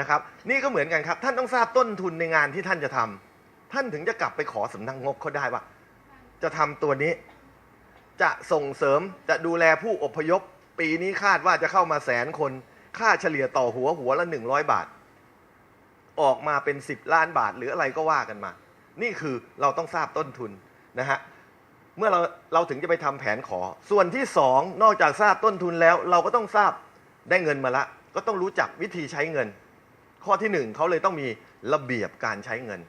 นะครับ นี่ก็เหมือนกันครับ ท่านต้องทราบต้นทุนในงานที่ท่านจะทำท่านถึงจะกลับไปขอสำนักงบเขาได้ว่า จะทำตัวนี้ จะส่งเสริมจะดูแลผู้อพยพ ปีนี้คาดว่าจะเข้ามาแสนคน ค่าเฉลี่ยต่อหัวหัวละหนึ่งร้อยบาท ออกมาเป็นสิบล้านบาทหรืออะไรก็ว่ากันมา นี่คือเราต้องทราบต้นทุนนะฮะเมื่อเราเราถึงจะไปทำแผนขอ ส่วนที่สองนอกจากทราบต้นทุนแล้ว เราก็ต้องทราบได้เงินมาละ ก็ต้องรู้จักวิธีใช้เงิน ข้อที่หนึ่งเขาเลยต้องมีระเบียบการใช้เงิน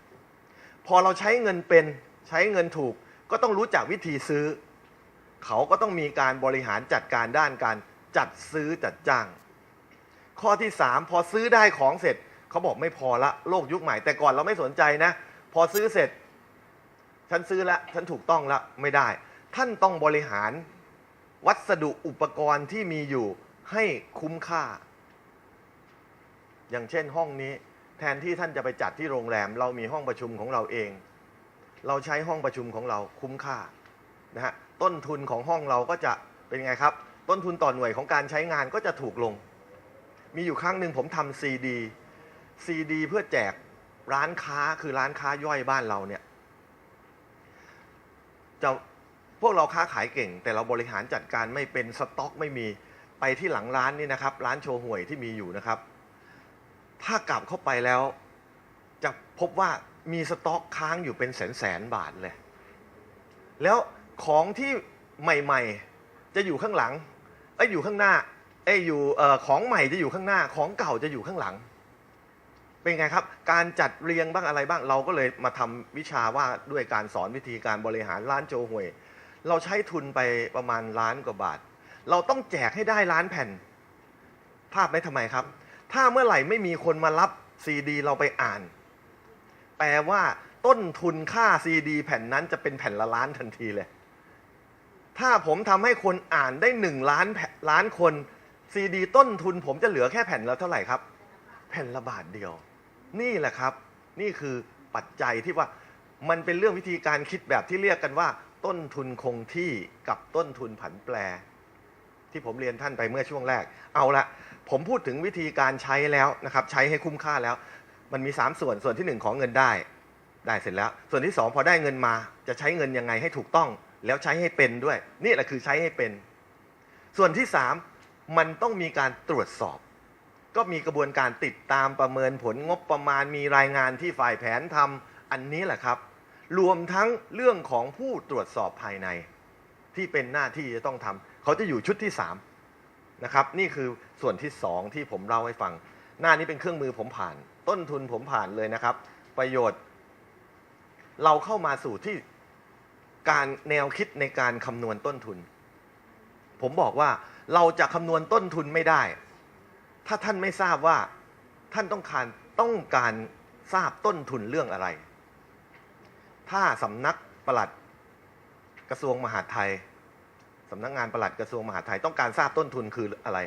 พอเราใช้เงินเป็นใช้เงินถูกก็ต้องรู้จักวิธีซื้อ เขาก็ต้องมีการบริหารจัดการด้านการจัดซื้อจัดจ้าง ข้อที่สามพอซื้อได้ของเสร็จเขาบอกไม่พอละโลกยุคใหม่ แต่ก่อนเราไม่สนใจนะ พอซื้อเสร็จ ฉันซื้อล้วฉันถูกต้องล้วไม่ได้ ท่านต้องบริหารวัสดุอุปกรณ์ที่มีอยู่ให้คุ้มค่า อย่างเช่นห้องนี้แทนที่ท่านจะไปจัดที่โรงแรม เรามีห้องประชุมของเราเอง เราใช้ห้องประชุมของเราคุ้มค่านะฮะต้นทุนของห้องเราก็จะเป็นไงครับ ต้นทุนต่อหน่วยของการใช้งานก็จะถูกลง มีอยู่ครั้งหนึ่งผมทำซีดีซีดีเพื่อแจกร้านค้าคือร้านค้าย่อยบ้านเราเนี่ยจะพวกเราค้าขายเก่ง แต่เราบริหารจัดการไม่เป็นสต็อกไม่มีไปที่หลังร้านนี่นะครับ ร้านโชว์หวยที่มีอยู่นะครับ ถ้ากลับเข้าไปแล้ว จะพบว่ามีสต็อกค้างอยู่เป็นแสนแสนบาทเลย แล้วของที่ใหม่ ๆ จะอยู่ข้างหลังเอ้อยู่ข้างหน้าเอ้อยู่ของใหม่จะอยู่ข้างหน้า ของเก่าจะอยู่ข้างหลัง เป็นไงครับ การจัดเรียงบ้างอะไรบ้าง เราก็เลยมาทำวิชาว่าด้วยการสอนวิธีการบริหารร้านโจห่วย เราใช้ทุนไปประมาณล้านกว่าบาท เราต้องแจกให้ได้ล้านแผ่น ภาพไหมทำไมครับ ถ้าเมื่อไหร่ไม่มีคนมารับซีดีเราไปอ่าน แปลว่าต้นทุนค่าซีดีแผ่นนั้นจะเป็นแผ่นละล้านทันทีเลย ถ้าผมทำให้คนอ่านได้หนึ่งล้านแผ่นล้านคนซีดีต้นทุนผมจะเหลือแค่แผ่นละเท่าไหร่ครับ แผ่นละบาทเดียว นี่แหละครับ นี่คือปัจจัยที่ว่ามันเป็นเรื่องวิธีการคิดแบบที่เรียกกันว่า ต้นทุนคงที่กับต้นทุนผันแปร ที่ผมเรียนท่านไปเมื่อช่วงแรก เอาละผมพูดถึงวิธีการใช้แล้วนะครับใช้ให้คุ้มค่าแล้ว มันมี 3 ส่วนส่วนที่ 1 ของเงินได้ ได้เสร็จแล้ว ส่วนที่ 2 พอได้เงินมา จะใช้เงินยังไงให้ถูกต้อง แล้วใช้ให้เป็นด้วย นี่แหละคือใช้ให้เป็น ส่วนที่ 3 มันต้องมีการตรวจสอบ ก็มีกระบวนการติดตามประเมินผลงบประมาณมีรายงานที่ฝ่ายแผนทำอันนี้แหละครับ รวมทั้งเรื่องของผู้ตรวจสอบภายใน ที่เป็นหน้าที่จะต้องทำ เขาจะอยู่ชุดที่3นะครับนี่คือส่วนที่ 2 ที่ผมเล่าให้ฟัง หน้านี้เป็นเครื่องมือผมผ่าน ต้นทุนผมผ่านเลยนะครับ ประโยชน์ เราเข้ามาสู่ที่การแนวคิดในการคำนวณต้นทุน ผมบอกว่าเราจะคำนวณต้นทุนไม่ได้ ถ้าท่านไม่ทราบว่าท่านต้องการต้องการทราบต้นทุนเรื่องอะไร ถ้าสำนักปลัดกระทรวงมหาดไทย สำนักงานปลัดกระทรวงมหาดไทยต้องการทราบต้นทุนคืออะไร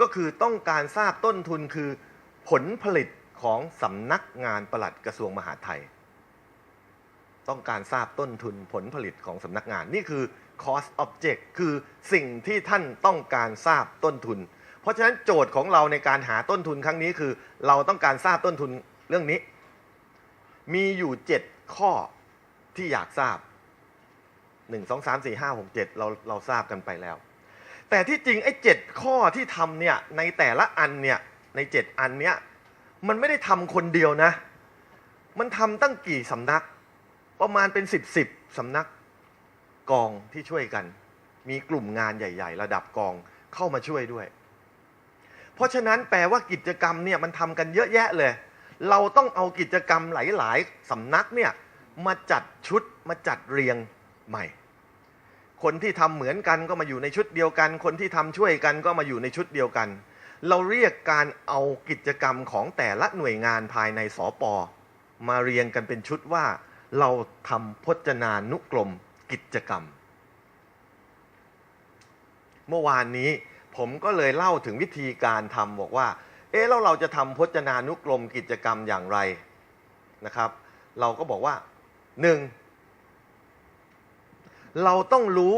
ก็คือต้องการทราบต้นทุนคือ ผลผลิตของสำนักงานปลัดกระทรวงมหาดไทย ต้องการทราบต้นทุนผลผลิตของสำนักงานนี่คือ cost object คือสิ่งที่ท่านต้องการทราบต้นทุน เพราะฉะนั้นโจทย์ของเราในการหาต้นทุนครั้งนี้คือ เราต้องการทราบต้นทุนเรื่องนี้ มีอยู่ 7 ข้อที่อยากทราบ 1 2 3 4 5 6 7เจ็ดเราเราทราบกันไปแล้ว แต่ที่จริงไอ้เจ็ดข้อที่ทำเนี่ยในแต่ละอันเนี่ยใน7อันเนี้ยมันไม่ได้ทำคนเดียวนะ มันทำตั้งกี่สำนัก ประมาณเป็น10บสิบสำนักกองที่ช่วยกัน มีกลุ่มงานใหญ่ ๆ ระดับกองเข้ามาช่วยด้วย เพราะฉะนั้นแปลว่ากิจกรรมเนี่ยมันทำกันเยอะแยะเลย เราต้องเอากิจกรรมหลาย ๆสำนักเนี่ยมาจัดชุดมาจัดเรียง ใหม่ คนที่ทำเหมือนกันก็มาอยู่ในชุดเดียวกัน คนที่ทำช่วยกันก็มาอยู่ในชุดเดียวกัน เราเรียกการเอากิจกรรมของแต่ละหน่วยงานภายในสอปอมาเรียงกันเป็นชุดว่าเราทำพจนานุกรมกิจกรรม เมื่อวานนี้ผมก็เลยเล่าถึงวิธีการทำบอกว่า เอ๊ะแล้วเราจะทำพจนานุกรมกิจกรรมอย่างไรนะครับ เราก็บอกว่าหนึ่ง เราต้องรู้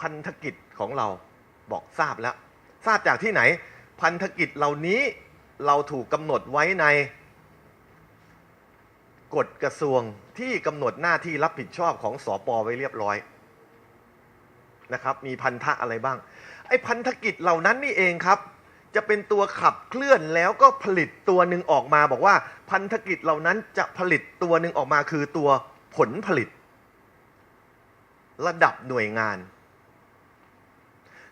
พันธกิจของเราบอกทราบแล้ว ทราบจากที่ไหน พันธกิจเหล่านี้เราถูกกำหนดไว้ใน กฎกระทรวงที่กำหนดหน้าที่รับผิดชอบของสอปอไว้เรียบร้อยนะครับ มีพันธะอะไรบ้าง ไอ้พันธกิจเหล่านั้นนี่เองครับ จะเป็นตัวขับเคลื่อนแล้วก็ผลิตตัวหนึ่งออกมา บอกว่าพันธกิจเหล่านั้นจะผลิตตัวหนึ่งออกมาคือตัวผลผลิต ระดับหน่วยงาน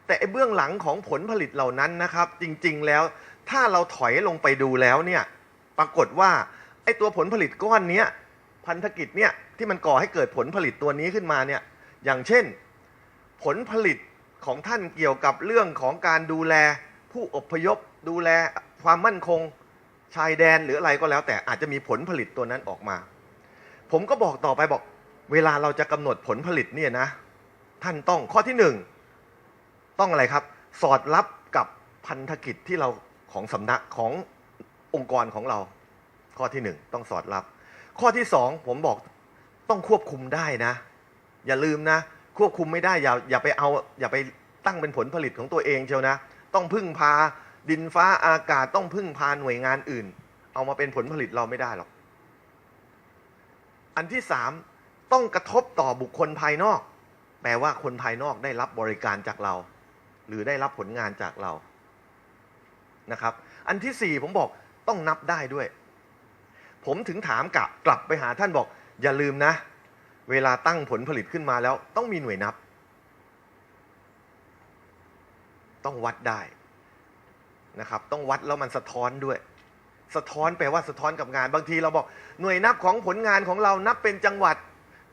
แต่ไอ้เบื้องหลังของผลผลิตเหล่านั้นนะครับ จริงๆแล้วถ้าเราถอยลงไปดูแล้วเนี่ยปรากฏว่าไอ้ตัวผลผลิตก้อนนี้พันธกิจเนี่ยที่มันก่อให้เกิดผลผลิตตัวนี้ขึ้นมาเนี่ยอย่างเช่น ผลผลิตของท่านเกี่ยวกับเรื่องของการดูแลผู้อพยพ ดูแลความมั่นคงชายแดนหรืออะไรก็แล้ว แต่อาจจะมีผลผลิตตัวนั้นออกมา ผมก็บอกต่อไปบอก เวลาเราจะกำหนดผลผลิตเนี่ยนะ ท่านต้องข้อที่หนึ่งต้องอะไรครับ สอดรับกับพันธกิจที่เราของสำนักขององค์กรของเรา ข้อที่หนึ่งต้องสอดรับ ข้อที่สองผมบอกต้องควบคุมได้นะ อย่าลืมนะ ควบคุมไม่ได้อย่าอย่าไปเอาอย่าไปตั้งเป็นผลผลิตของตัวเองเชียวนะ ต้องพึ่งพาดินฟ้าอากาศต้องพึ่งพาหน่วยงานอื่น เอามาเป็นผลผลิตเราไม่ได้หรอก อันที่สาม ต้องกระทบต่อบุคคลภายนอก แปลว่าคนภายนอกได้รับบริการจากเรา หรือได้รับผลงานจากเรานะครับ อันที่สี่ผมบอกต้องนับได้ด้วย ผมถึงถามกลับกลับไปหาท่านบอก อย่าลืมนะ เวลาตั้งผลผลิตขึ้นมาแล้ว ต้องมีหน่วยนับ ต้องวัดได้นะครับ ต้องวัดแล้วมันสะท้อนด้วย สะท้อนแปลว่าสะท้อนกับงาน บางทีเราบอกหน่วยนับของผลงานของเรานับเป็นจังหวัด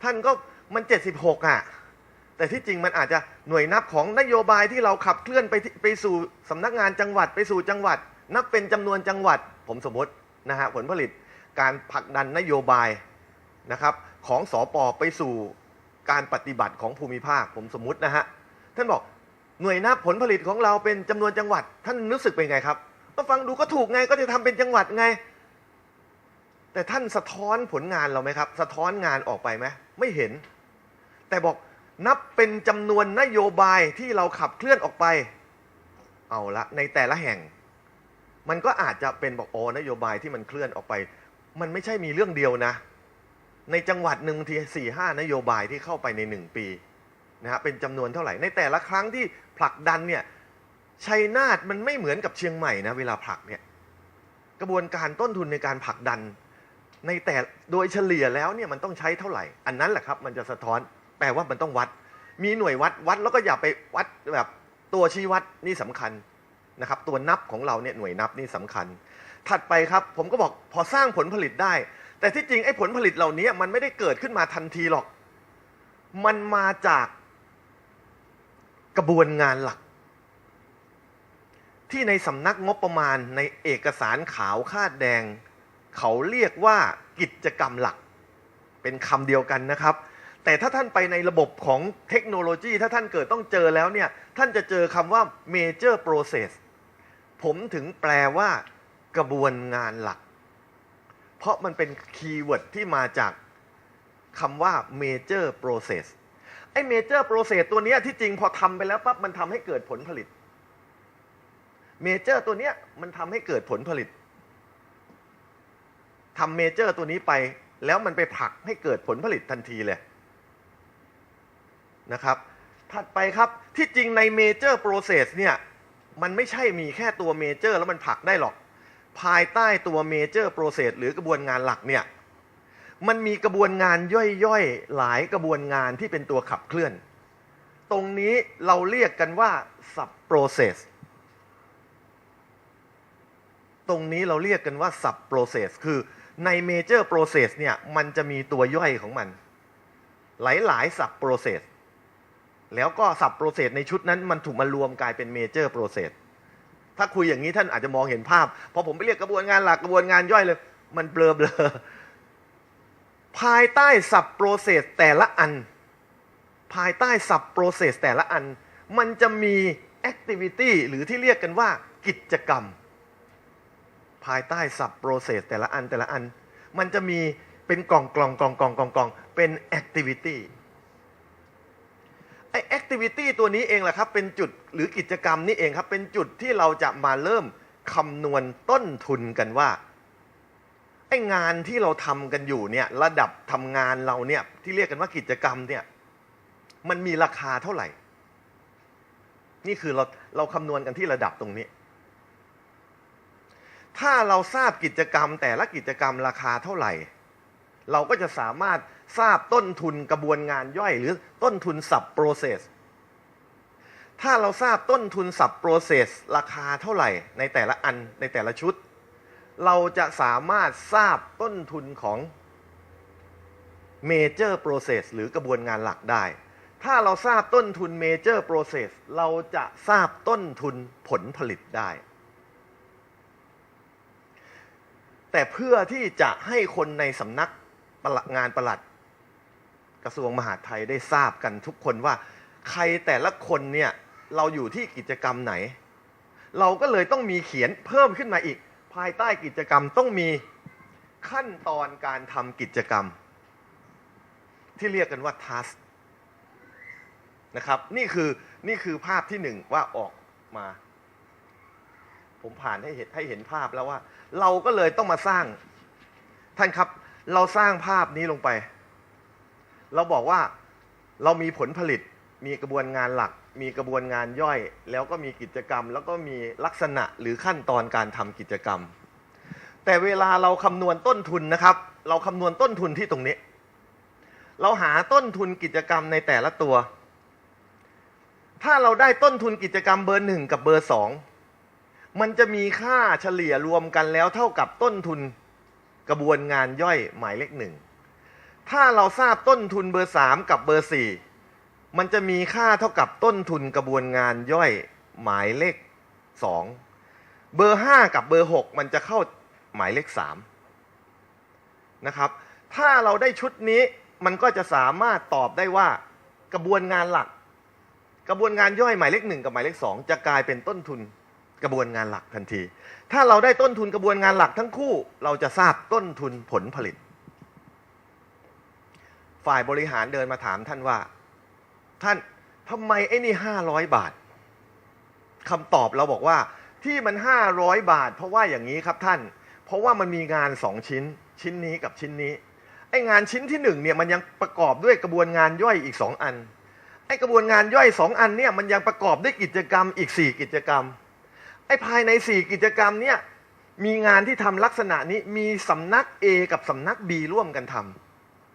ท่านก็มัน 76อะแต่ที่จริงมันอาจจะหน่วยนับของนโยบายที่เราขับเคลื่อนไปไปสู่สำนักงานจังหวัดไปสู่จังหวัด นับเป็นจำนวนจังหวัด ผมสมมตินะฮะผลผลิตการผลักดันนโยบายนะครับของสอปอไปสู่การปฏิบัติของภูมิภาคผมสมมตินะฮะท่านบอกหน่วยนับผลผลิตของเราเป็นจำนวนจังหวัด ท่านรู้สึกเป็นไงครับก็ฟังดูก็ถูกไงก็จะทำเป็นจังหวัดไง แต่ท่านสะท้อนผลงานเราไหมครับ สะท้อนงานออกไปไหม ไม่เห็น แต่บอกนับเป็นจำนวนนโยบายที่เราขับเคลื่อนออกไป เอาละในแต่ละแห่ง มันก็อาจจะเป็นบอกโอ้นโยบายที่มันเคลื่อนออกไป มันไม่ใช่มีเรื่องเดียวนะ ในจังหวัดหนึ่งทีสี่ห้านโยบายที่เข้าไปในหนึ่งปีนะฮะเป็นจำนวนเท่าไหร่ ในแต่ละครั้งที่ผลักดันเนี่ยชัยนาทมันไม่เหมือนกับเชียงใหม่นะเวลาผลักเนี่ยกระบวนการต้นทุนในการผลักดัน ในแต่โดยเฉลี่ยแล้วเนี่ยมันต้องใช้เท่าไหร่ อันนั้นแหละครับ มันจะสะท้อนแปลว่ามันต้องวัด มีหน่วยวัดวัดแล้วก็อย่าไปวัดแบบตัวชี้วัดนี่สำคัญนะครับ ตัวนับของเราเนี่ยหน่วยนับนี่สำคัญ ถัดไปครับผมก็บอกพอสร้างผลผลิตได้ แต่ที่จริงไอ้ผลผลิตเหล่านี้มันไม่ได้เกิดขึ้นมาทันทีหรอก มันมาจากกระบวนงานหลัก ที่ในสำนักงบประมาณในเอกสารขาวคาดแดง เขาเรียกว่ากิจกรรมหลัก เป็นคำเดียวกันนะครับ แต่ถ้าท่านไปในระบบของเทคโนโลยี ถ้าท่านเกิดต้องเจอแล้วเนี่ย ท่านจะเจอคำว่า major process ผมถึงแปลว่ากระบวนงานหลัก เพราะมันเป็นคีย์เวิร์ดที่มาจากคำว่า major process ไอ้ major process ตัวนี้ที่จริงพอทำไปแล้วปั๊บมันทำให้เกิดผลผลิต major ตัวนี้มันทำให้เกิดผลผลิต ทำ major ตัวนี้ไป แล้วมันไปผลักให้เกิดผลผลิตทันทีเลยนะครับถัดไปครับที่จริงใน major process เนี่ยมันไม่ใช่มีแค่ตัว major แล้วมันผลักได้หรอก ภายใต้ตัว major process หรือกระบวนงานหลักเนี่ยมันมีกระบวนงานย่อยๆ หลายกระบวนงานที่เป็นตัวขับเคลื่อน ตรงนี้เราเรียกกันว่า sub process ตรงนี้เราเรียกกันว่า sub process คือ ใน major process เนี่ยมันจะมีตัวย่อยของมัน หลายๆ sub process แล้วก็ sub process ในชุดนั้นมันถูกมารวมกลายเป็น major process ถ้าคุยอย่างนี้ท่านอาจจะมองเห็นภาพ พอผมไปเรียกกระบวนงานหลักกระบวนงานย่อยเลย มันเบลอเบลอภายใต้ sub process แต่ละอัน ภายใต้ sub process แต่ละอัน มันจะมี activity หรือที่เรียกกันว่ากิจกรรม ภายใต้ sub process แต่ละอันแต่ละอัน มันจะมีเป็นกล่องกล่องกล่องกล่องกล่องกล่องเป็น activity ไอ้ activity ตัวนี้เองแหละครับ เป็นจุดหรือกิจกรรมนี่เองครับ เป็นจุดที่เราจะมาเริ่มคำนวณต้นทุนกันว่าไองานที่เราทำกันอยู่เนี่ยระดับทำงานเราเนี่ยที่เรียกกันว่ากิจกรรมเนี่ยมันมีราคาเท่าไหร่ นี่คือเราเราคำนวณกันที่ระดับตรงนี้ ถ้าเราทราบกิจกรรม แต่ละกิจกรรมราคาเท่าไหร่ เราก็จะสามารถทราบต้นทุนกระบวนงานย่อย หรือต้นทุน sub process ถ้าเราทราบต้นทุน sub process ราคาเท่าไหร่ ในแต่ละอันในแต่ละชุด เราจะสามารถทราบต้นทุนของ major process หรือกระบวนงานหลักได้ ถ้าเราทราบต้นทุน major process เราจะทราบต้นทุนผลผลิตได้ แต่เพื่อที่จะให้คนในสำนักปลัดงานประหลัด กระทรวงมหาดไทยได้ทราบกันทุกคนว่า ใครแต่ละคนเนี่ยเราอยู่ที่กิจกรรมไหน เราก็เลยต้องมีเขียนเพิ่มขึ้นมาอีก ภายใต้กิจกรรมต้องมีขั้นตอนการทำกิจกรรม ที่เรียกกันว่า task นะครับ นี่คือนี่คือภาพที่หนึ่งว่าออกมา ผมผ่านให้เห็นให้เห็นภาพแล้วว่า เราก็เลยต้องมาสร้าง ท่านครับ เราสร้างภาพนี้ลงไป เราบอกว่าเรามีผลผลิต มีกระบวนงานหลัก มีกระบวนงานย่อย แล้วก็มีกิจกรรม แล้วก็มีลักษณะหรือขั้นตอนการทำกิจกรรม แต่เวลาเราคำนวณต้นทุนนะครับ เราคำนวณต้นทุนที่ตรงนี้ เราหาต้นทุนกิจกรรมในแต่ละตัว ถ้าเราได้ต้นทุนกิจกรรมเบอร์หนึ่งกับเบอร์สอง มันจะมีค่าเฉลี่ยรวมกันแล้วเท่ากับต้นทุนกระบวนงานย่อยหมายเลขหนึ่ง ถ้าเราทราบต้นทุนเบอร์สามกับเบอร์สี่มันจะมีค่าเท่ากับต้นทุนกระบวนงานย่อยหมายเลขสองเบอร์ห้ากับเบอร์หกมันจะเข้าหมายเลขสามนะครับ ถ้าเราได้ชุดนี้มันก็จะสามารถตอบได้ว่ากระบวนงานหลัก กระบวนงานย่อยหมายเลขหนึ่งกับหมายเลขสองจะกลายเป็นต้นทุน กระบวนงานหลักทันที ถ้าเราได้ต้นทุนกระบวนงานหลักทั้งคู่ เราจะทราบต้นทุนผลผลิต ฝ่ายบริหารเดินมาถามท่านว่า ท่านทำไมไอ้นี่ห้าร้อยบาทคำตอบเราบอกว่าที่มันห้าร้อยบาท เพราะว่าอย่างนี้ครับท่าน เพราะว่ามันมีงานสองชิ้น ชิ้นนี้กับชิ้นนี้ไอ้งานชิ้นที่หนึ่งเนี่ยมันยังประกอบด้วยกระบวนงานย่อยอีกสองอันไอ้กระบวนงานย่อยสองอันเนี่ยมันยังประกอบด้วยกิจกรรมอีกสี่กิจกรรม ไอ้ภายในสี่กิจกรรมเนี่ยมีงานที่ทำลักษณะนี้มีสำนัก A กับสำนัก B ร่วมกันท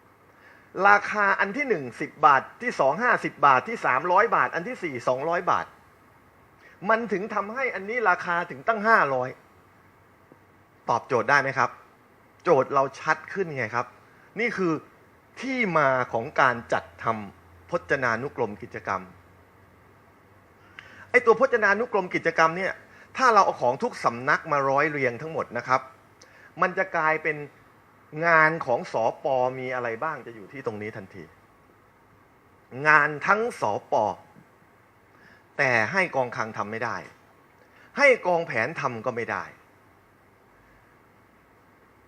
ำราคาอันที่หนึ่งสิบบาทที่สองห้าสิบบาทที่สามร้อยบาท อันที่สี่สองร้อยบาท มันถึงทำให้อันนี้ราคาถึงตั้งห้าร้อยตอบโจทย์ได้ไหมครับ โจทย์เราชัดขึ้นไงครับ นี่คือที่มาของการจัดทำพจนานุกรมกิจกรรมไอตัวพจนานุกรมกิจกรรมเนี่ย ถ้าเราเอาของทุกสำนักมาร้อยเรียงทั้งหมดนะครับ มันจะกลายเป็นงานของสอปอมีอะไรบ้างจะอยู่ที่ตรงนี้ทันที งานทั้งสอปอแต่ให้กองคลังทำไม่ได้ ให้กองแผนทำก็ไม่ได้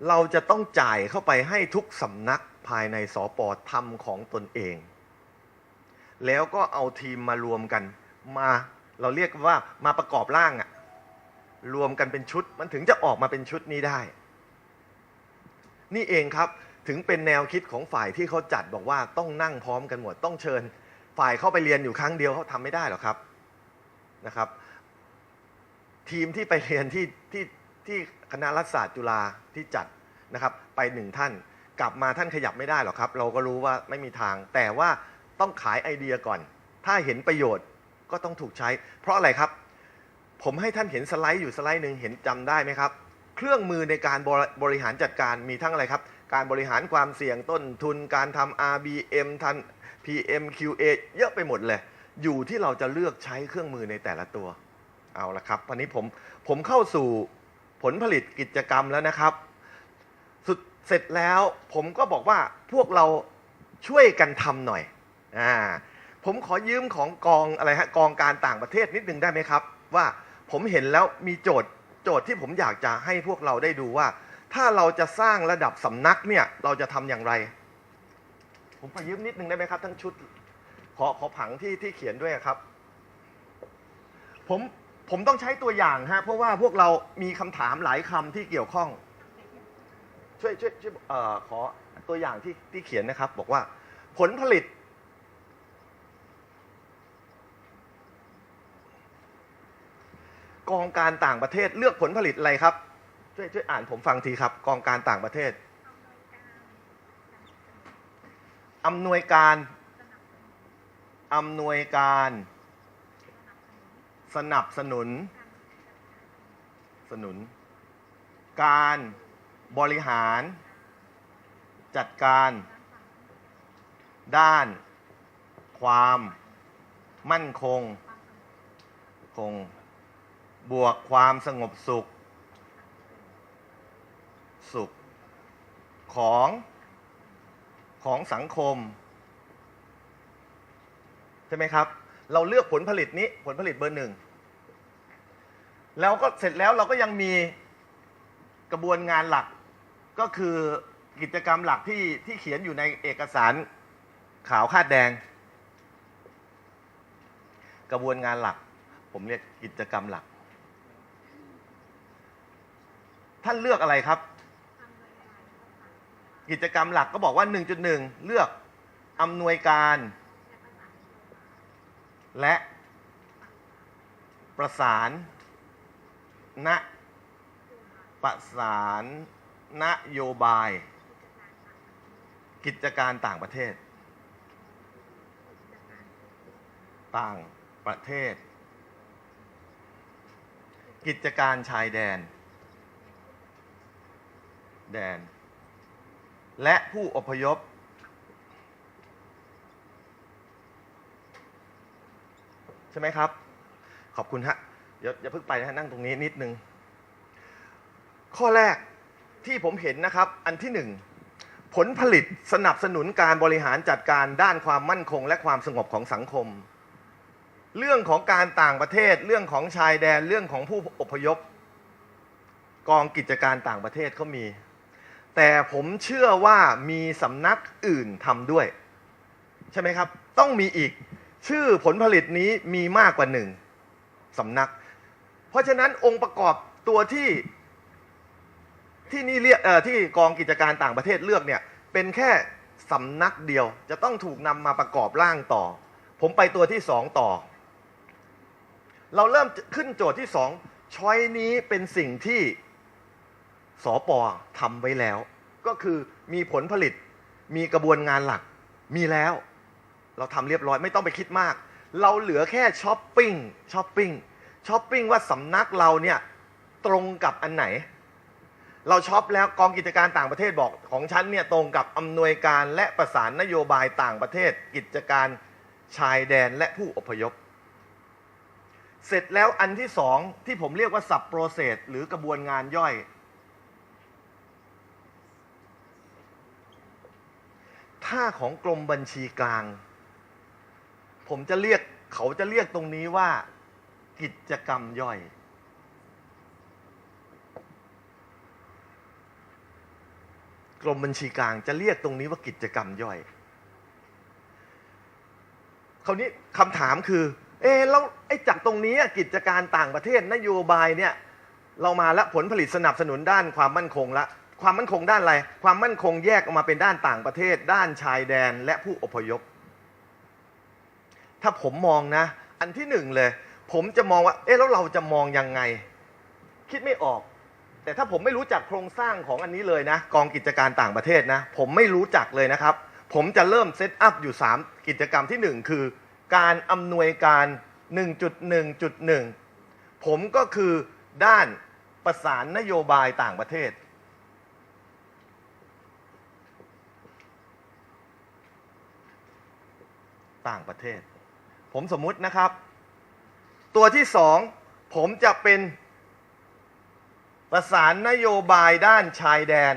เราจะต้องจ่ายเข้าไปให้ทุกสำนักภายในสอปอทำของตนเอง แล้วก็เอาทีมมารวมกัน มาเราเรียกว่ามาประกอบร่างอะ รวมกันเป็นชุด มันถึงจะออกมาเป็นชุดนี้ได้ นี่เองครับถึงเป็นแนวคิดของฝ่ายที่เขาจัดบอกว่าต้องนั่งพร้อมกันหมด ต้องเชิญ ฝ่ายเข้าไปเรียนอยู่ครั้งเดียวเขาทำไม่ได้หรอกครับนะครับ ทีมที่ไปเรียนที่ที่ที่คณะรัฐศาสตร์จุฬาที่จัดนะครับ ไปหนึ่งท่านกลับมาท่านขยับไม่ได้หรอกครับ เราก็รู้ว่าไม่มีทาง แต่ว่าต้องขายไอเดียก่อน ถ้าเห็นประโยชน์ก็ต้องถูกใช้ เพราะอะไรครับ ผมให้ท่านเห็นสไลด์อยู่สไลด์หนึ่งเห็นจำได้ไหมครับ เครื่องมือในการบริบริหารจัดการมีทั้งอะไรครับ การบริหารความเสี่ยงต้นทุนการทำ RBM ทัน PMQA เยอะไปหมดเลย อยู่ที่เราจะเลือกใช้เครื่องมือในแต่ละตัว เอาละครับวันนี้ผมผมเข้าสู่ผลผลิตกิจกรรมแล้วนะครับสุดเสร็จแล้วผมก็บอกว่าพวกเราช่วยกันทำหน่อยอ่าผมขอยืมของกองอะไรฮะกองการต่างประเทศนิดนึงได้ไหมครับ ว่า ผมเห็นแล้วมีโจทย์โจทย์ที่ผมอยากจะให้พวกเราได้ดูว่า ถ้าเราจะสร้างระดับสำนักเนี่ยเราจะทำอย่างไร ผมขอยืมนิดนึงได้ไหมครับ ทั้งชุด ขอขอผังที่ที่เขียนด้วยครับ ผมผมต้องใช้ตัวอย่างฮะเพราะว่าพวกเรามีคำถามหลายคำที่เกี่ยวข้อง ช่วยช่วยช่วยเออขอตัวอย่างที่ที่เขียนนะครับ บอกว่าผลผลิต กองการต่างประเทศเลือกผลผลิตอะไรครับ ช่วยช่วยอ่านผมฟังทีครับ กองการต่างประเทศอำนวยการอำนวยการ สนับสนุน สนุน การบริหาร จัดการ ด้าน ความ มั่นคง คง บวกความสงบสุข สุขของของสังคม ใช่ไหมครับ เราเลือกผลผลิตนี้ผลผลิตเบอร์หนึ่ง แล้วก็เสร็จแล้วเราก็ยังมีกระบวนงานหลักก็คือกิจกรรมหลักที่ที่เขียนอยู่ในเอกสารขาวคาดแดง กระบวนงานหลัก ผมเรียกกิจกรรมหลัก ท่านเลือกอะไรครับ กิจกรรมหลักก็บอกว่า 1.1 เลือกอำนวยการ และประสานณประสานนโยบาย กิจการต่างประเทศ ต่างประเทศ กิจการชายแดน แดน และผู้อพยพ ใช่ไหมครับ ขอบคุณฮะอย่าอย่าเพิ่งไปนะฮะนั่งตรงนี้นิดนึง ข้อแรกที่ผมเห็นนะครับ อันที่หนึ่งผลผลิตสนับสนุนการบริหารจัดการด้านความมั่นคง และความสงบของสังคม เรื่องของการต่างประเทศ เรื่องของชายแดน เรื่องของผู้อพยพ กองกิจการต่างประเทศเขามี แต่ผมเชื่อว่ามีสำนักอื่นทำด้วย ใช่ไหมครับ ต้องมีอีก ชื่อผลผลิตนี้มีมากกว่าหนึ่งสำนัก เพราะฉะนั้นองค์ประกอบตัวที่ที่นี่เรียกเอ่อที่กองกิจการต่างประเทศเลือกเนี่ยเป็นแค่สำนักเดียว จะต้องถูกนำมาประกอบร่างต่อ ผมไปตัวที่สองต่อ เราเริ่มขึ้นโจทย์ที่สองช้อยนี้เป็นสิ่งที่ สปอทำไว้แล้ว ก็คือมีผลผลิต มีกระบวนงานหลัก มีแล้ว เราทำเรียบร้อยไม่ต้องไปคิดมาก เราเหลือแค่ช้อปปิ้งช้อปปิ้งช้อปปิ้งว่าสำนักเราเนี่ยตรงกับอันไหน เราช็อปแล้วกองกิจการต่างประเทศบอกของฉันเนี่ยตรงกับอำนวยการและประสานนโยบายต่างประเทศ กิจการชายแดนและผู้อพยพ เสร็จแล้วอันที่สองที่ผมเรียกว่าสับโปรเซสหรือกระบวนงานย่อย ถ้าของกรมบัญชีกลาง ผมจะเรียกเขาจะเรียกตรงนี้ว่ากิจกรรมย่อย กรมบัญชีกลางจะเรียกตรงนี้ว่ากิจกรรมย่อย คราวนี้คำถามคือ เอ๊แล้วไอ้จากตรงนี้กิจการต่างประเทศนโยบายเนี่ย เรามาแล้วผลผลิตสนับสนุนด้านความมั่นคงละ ความมั่นคงด้านอะไร ความมั่นคงแยกออกมาเป็นด้านต่างประเทศ ด้านชายแดนและผู้อพยพ ถ้าผมมองนะ อันที่หนึ่งเลย ผมจะมองว่า เอ๊ะแล้วเราจะมองยังไง คิดไม่ออก แต่ถ้าผมไม่รู้จักโครงสร้างของอันนี้เลยนะ กองกิจการต่างประเทศนะ ผมไม่รู้จักเลยนะครับ ผมจะเริ่มเซตอัพอยู่ 3 กิจกรรมที่ 1 คือ การอำนวยการ 1.1.1 ผมก็คือด้านประสานนโยบายต่างประเทศ ต่างประเทศ ผมสมมุตินะครับ ตัวที่สองผมจะเป็นประสานนโยบายด้านชายแดน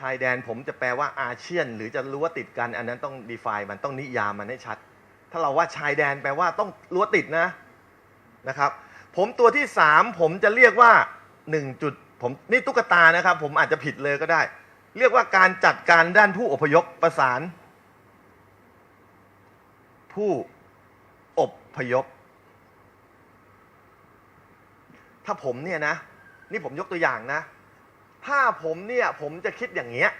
ชายแดนผมจะแปลว่าอาเซียน หรือจะรู้ว่าติดกันอันนั้นต้อง define มันต้องนิยามมันให้ชัด ถ้าเราว่าชายแดนแปลว่าต้องรั้วติดนะนะครับ ผมตัวที่สามผมจะเรียกว่าหนึ่งจุดผมนี่ตุ๊กตานะครับ ผมอาจจะผิดเลยก็ได้ เรียกว่าการจัดการด้านผู้อพยพประสาน ผู้อบพยพ ถ้าผมเนี่ยนะ นี่ผมยกตัวอย่างนะ ถ้าผมเนี่ย ผมจะคิดอย่างเงี้ย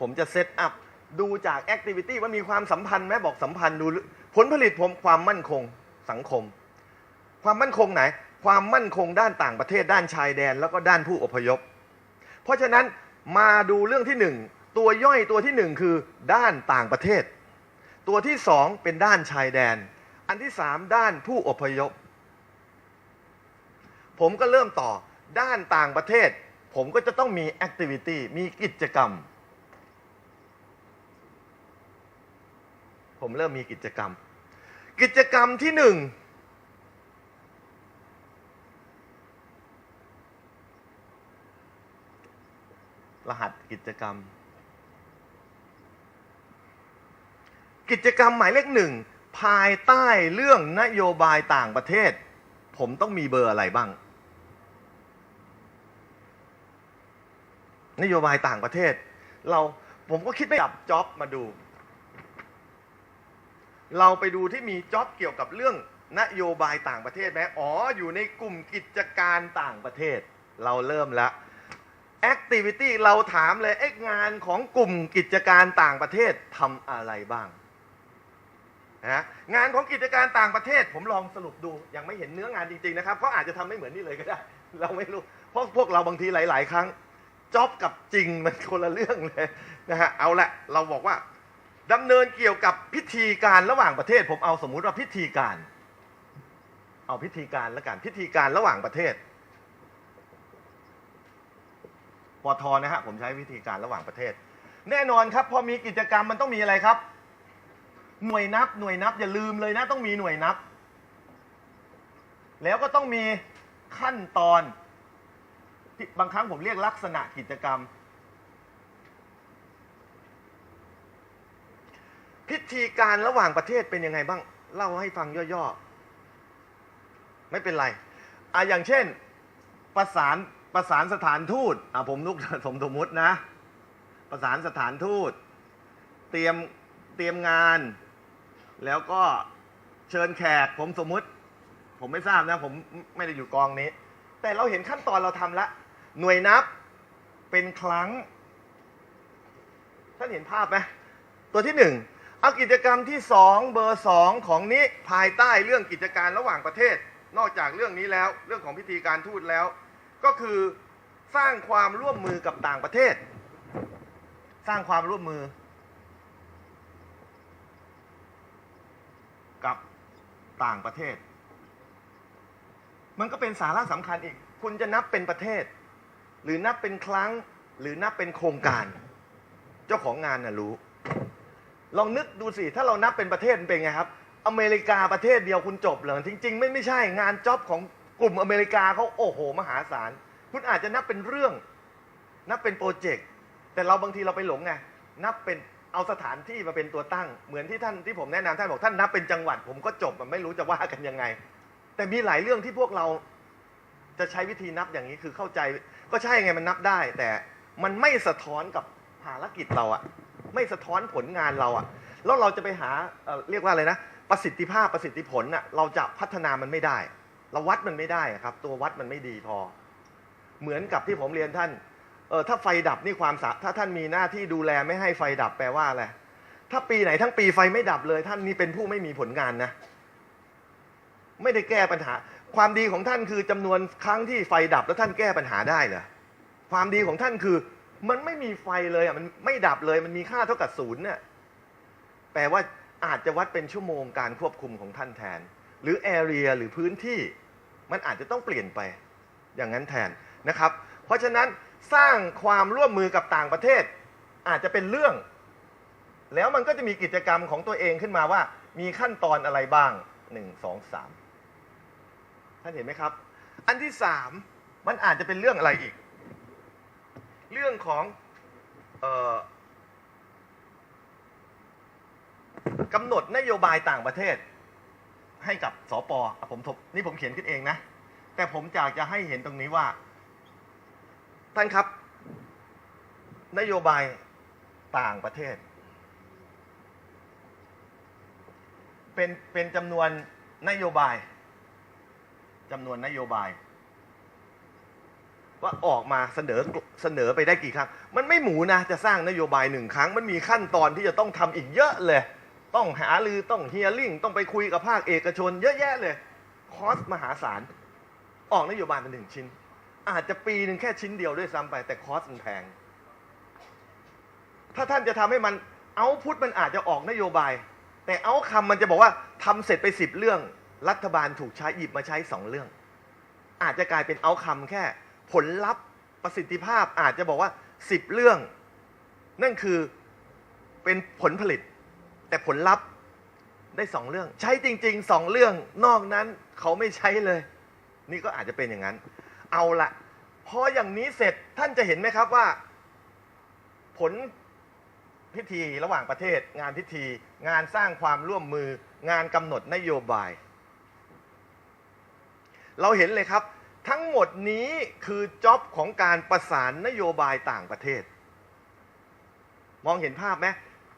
ผมจะเซตอัพดูจากแอคทิวิตี้ว่ามีความสัมพันธ์ไหมบอกสัมพันธ์ดูผลผลิตผมความมั่นคงสังคม ความมั่นคงไหน ความมั่นคงด้านต่างประเทศด้านชายแดน แล้วก็ด้านผู้อพยพ เพราะฉะนั้น มาดูเรื่องที่หนึ่งตัวย่อยตัวที่หนึ่งคือด้านต่างประเทศ ตัวที่สองเป็นด้านชายแดน อันที่สามด้านผู้อพยพ ผมก็เริ่มต่อด้านต่างประเทศ ผมก็จะต้องมีแอคทิวิตี้มีกิจกรรม ผมเริ่มมีกิจกรรม กิจกรรมที่หนึ่ง รหัสกิจกรรม กิจกรรมหมายเลขหนึ่งภายใต้เรื่องนโยบายต่างประเทศ ผมต้องมีเบอร์อะไรบ้าง นโยบายต่างประเทศ เราผมก็คิดไปจับจ็อบมาดู เราไปดูที่มีจ็อบเกี่ยวกับเรื่องนโยบายต่างประเทศไหมอ๋อ อยู่ในกลุ่มกิจการต่างประเทศ เราเริ่มแล้ว Activity เราถามเลยเอ๊ะงานของกลุ่มกิจการต่างประเทศทำอะไรบ้างนะงานของกิจการต่างประเทศผมลองสรุปดู ยังไม่เห็นเนื้องานจริงๆนะครับเขาอาจจะทำไม่เหมือนนี่เลยก็ได้ เราไม่รู้ เพราะพวกเราบางทีหลาย ๆ ครั้งจ็อบกับจริงมันคนละเรื่องเลยนะฮะเอาละเราบอกว่าดำเนินเกี่ยวกับพิธีการระหว่างประเทศ ผมเอาสมมุติว่าพิธีการ เอาพิธีการแล้วกันพิธีการระหว่างประเทศ ปทนะฮะผมใช้วิธีการระหว่างประเทศ แน่นอนครับ พอมีกิจกรรมมันต้องมีอะไรครับ หน่วยนับ หน่วยนับ อย่าลืมเลยนะ ต้องมีหน่วยนับ แล้วก็ต้องมีขั้นตอนที่บางครั้งผมเรียกลักษณะกิจกรรม พิธีการระหว่างประเทศเป็นยังไงบ้าง เล่าให้ฟังย่อๆ ไม่เป็นไรอะอย่างเช่น ประสาน ประสานสถานทูตอะผมนุกผมสมมุตินะ ประสานสถานทูต เตรียมเตรียมงาน แล้วก็เชิญแขก ผมสมมุติ ผมไม่ทราบนะ ผมไม่ได้อยู่กองนี้ แต่เราเห็นขั้นตอนเราทำละ หน่วยนับเป็นครั้ง ท่านเห็นภาพไหมตัวที่หนึ่งเอากิจกรรมที่สองเบอร์สองของนี้ภายใต้เรื่องกิจการระหว่างประเทศ นอกจากเรื่องนี้แล้ว เรื่องของพิธีการทูตแล้ว ก็คือสร้างความร่วมมือกับต่างประเทศ สร้างความร่วมมือ กับต่างประเทศ มันก็เป็นสาระสำคัญอีก คุณจะนับเป็นประเทศ หรือนับเป็นครั้ง หรือนับเป็นโครงการ เจ้าของงานน่ะรู้ ลองนึกดูสิ ถ้าเรานับเป็นประเทศเป็นไงครับ อเมริกาประเทศเดียวคุณจบเหรอจริง ๆ ไม่ไม่ใช่งานจ็อบของ กลุ่มอเมริกาเขาโอ้โห มหาศาล คุณอาจจะนับเป็นเรื่อง นับเป็นโปรเจกต์ แต่เราบางทีเราไปหลงไง นับเป็นเอาสถานที่มาเป็นตัวตั้ง เหมือนที่ท่านที่ผมแนะนำท่านบอกท่านนับเป็นจังหวัด ผมก็จบมันไม่รู้จะว่ากันยังไง แต่มีหลายเรื่องที่พวกเราจะใช้วิธีนับอย่างนี้คือเข้าใจ ก็ใช่ไงมันนับได้ แต่มันไม่สะท้อนกับภารกิจเราอะไม่สะท้อนผลงานเราอะแล้วเราจะไปหาเอ่อเรียกว่าอะไรนะ ประสิทธิภาพประสิทธิผลน่ะเราจะพัฒนามันไม่ได้ เราวัดมันไม่ได้ครับ ตัววัดมันไม่ดีพอ เหมือนกับที่ผมเรียนท่านเออถ้าไฟดับนี่ความสะถ้าท่านมีหน้าที่ดูแลไม่ให้ไฟดับแปลว่าอะไรถ้าปีไหนทั้งปีไฟไม่ดับเลย ท่านนี่เป็นผู้ไม่มีผลงานนะ ไม่ได้แก้ปัญหา ความดีของท่านคือจำนวนครั้งที่ไฟดับแล้วท่านแก้ปัญหาได้เหรอความดีของท่านคือมันไม่มีไฟเลยอะมันไม่ดับเลย มันมีค่าเท่ากับศูนย์เนี่ยแปลว่าอาจจะวัดเป็นชั่วโมงการควบคุมของท่านแทน หรือแอเรียหรือพื้นที่ มันอาจจะต้องเปลี่ยนไปอย่างนั้นแทนนะครับ เพราะฉะนั้นสร้างความร่วมมือกับต่างประเทศ อาจจะเป็นเรื่อง แล้วมันก็จะมีกิจกรรมของตัวเองขึ้นมาว่า มีขั้นตอนอะไรบ้างหนึ่งสองสามท่านเห็นไหมครับ อันที่สามมันอาจจะเป็นเรื่องอะไรอีก เรื่องของออกำหนดนโยบายต่างประเทศ ให้กับสปอผมทบนี่ผมเขียนขึ้นเองนะ แต่ผมอยากจะให้เห็นตรงนี้ว่า ท่านครับ นโยบายต่างประเทศ เป็นเป็นจำนวนนโยบายจำนวนนโยบาย ว่าออกมาเสนอเสนอไปได้กี่ครั้ง มันไม่หมูนะ จะสร้างนโยบายหนึ่งครั้ง มันมีขั้นตอนที่จะต้องทำอีกเยอะเลย ต้องหาลือต้องเฮียริ่งต้องไปคุยกับภาคเอกชน เยอะแยะเลย คอสมหาศาล ออกนโยบายเป็นหนึ่งชิ้น อาจจะปีหนึ่งแค่ชิ้นเดียวด้วยซ้ำไป แต่คอสมันแพง ถ้าท่านจะทำให้มันเอาพุทมันอาจจะออกนโยบาย แต่เอาคำมันจะบอกว่าทำเสร็จไปสิบเรื่อง รัฐบาลถูกใช้หยิบมาใช้สองเรื่อง อาจจะกลายเป็นเอาคำแค่ ผลลัพธ์ประสิทธิภาพอาจจะบอกว่าสิบเรื่อง นั่นคือเป็นผลผลิต แต่ผลลัพธ์ได้สองเรื่อง ใช้จริงๆสองเรื่องนอกนั้นเขาไม่ใช้เลย นี่ก็อาจจะเป็นอย่างนั้น เอาละพออย่างนี้เสร็จท่านจะเห็นไหมครับว่า ผลพิธีระหว่างประเทศ งานพิธี งานสร้างความร่วมมือ งานกำหนดนโยบาย เราเห็นเลยครับ ทั้งหมดนี้คือจ็อบของการประสานนโยบายต่างประเทศ มองเห็นภาพไหม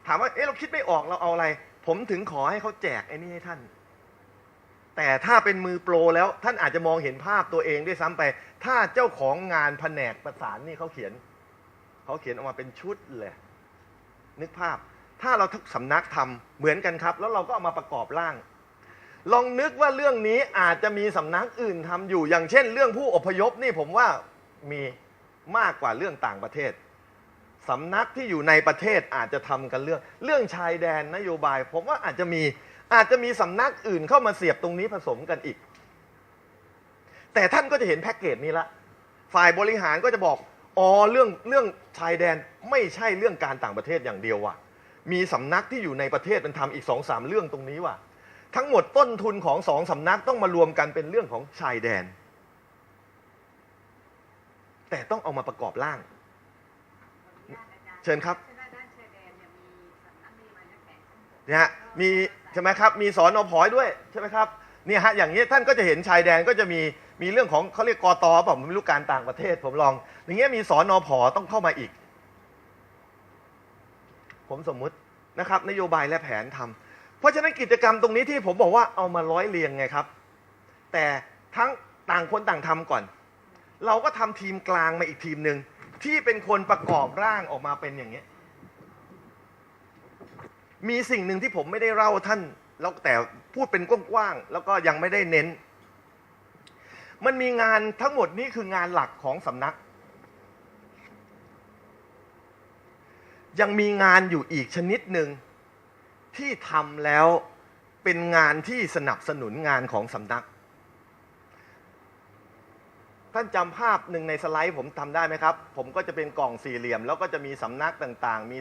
ถามว่า เอ๊ะเราคิดไม่ออกเราเอาอะไร ผมถึงขอให้เขาแจกไอ้นี่ให้ท่าน แต่ถ้าเป็นมือโปรแล้วท่านอาจจะมองเห็นภาพตัวเองด้วยซ้ำไป ถ้าเจ้าของงานแผนกประสานนี่เขาเขียนเขาเขียนออกมาเป็นชุดเลยนึกภาพ ถ้าเราทุกสำนักทำเหมือนกันครับ แล้วเราก็เอามาประกอบร่าง ลองนึกว่าเรื่องนี้อาจจะมีสำนักอื่นทำอยู่ อย่างเช่น เรื่องผู้อพยพนี่ผมว่ามีมากกว่าเรื่องต่างประเทศ สำนักที่อยู่ในประเทศอาจจะทำกันเรื่อง เรื่องชายแดนนโยบาย ผมว่าอาจจะมีอาจจะมีสำนักอื่นเข้ามาเสียบตรงนี้ผสมกันอีก แต่ท่านก็จะเห็นแพ็กเกจนี้ละ ฝ่ายบริหารก็จะบอกอ๋อเรื่องเรื่องชายแดนไม่ใช่เรื่องการต่างประเทศอย่างเดียวว่ะ มีสำนักที่อยู่ในประเทศมันทำอีกสองสามเรื่องตรงนี้ว่ะ ทั้งหมดต้นทุนของสองสำนักต้องมารวมกันเป็นเรื่องของชายแดน แต่ต้องเอามาประกอบร่าง ชิญครับนะฮะมีใช่ไหมครับมีสอนอพอยด้วยใช่ไหมครับเนี่ยฮะอย่างนี้ท่านก็จะเห็นชายแดนก็จะมีมีเรื่องของเขาเรียกกตเปล่าผมไม่รู้การต่างประเทศผมลอง อย่างเงี้ยมีสอนอพอต้องเข้ามาอีก ผมสมมุตินะครับ นโยบายและแผนทำเพราะฉะนั้นกิจกรรมตรงนี้ที่ผมบอกว่าเอามาร้อยเรียงไงครับ แต่ทั้งต่างคนต่างทำก่อน เราก็ทำทีมกลางมาอีกทีมหนึ่ง ที่เป็นคนประกอบร่างออกมาเป็นอย่างนี้ย มีสิ่งหนึ่งที่ผมไม่ได้เล่าท่าน แล้วแต่พูดเป็นกว้างๆแล้วก็ยังไม่ได้เน้น มันมีงานทั้งหมดนี้คืองานหลักของสำนัก ยังมีงานอยู่อีกชนิดหนึ่งที่ทำแล้วเป็นงานที่สนับสนุนงานของสำนัก ท่านจำภาพหนึ่งในสไลด์ผมทำได้ไหมครับ ผมก็จะเป็นกล่องสี่เหลี่ยม แล้วก็จะมีสำนักต่างๆ มี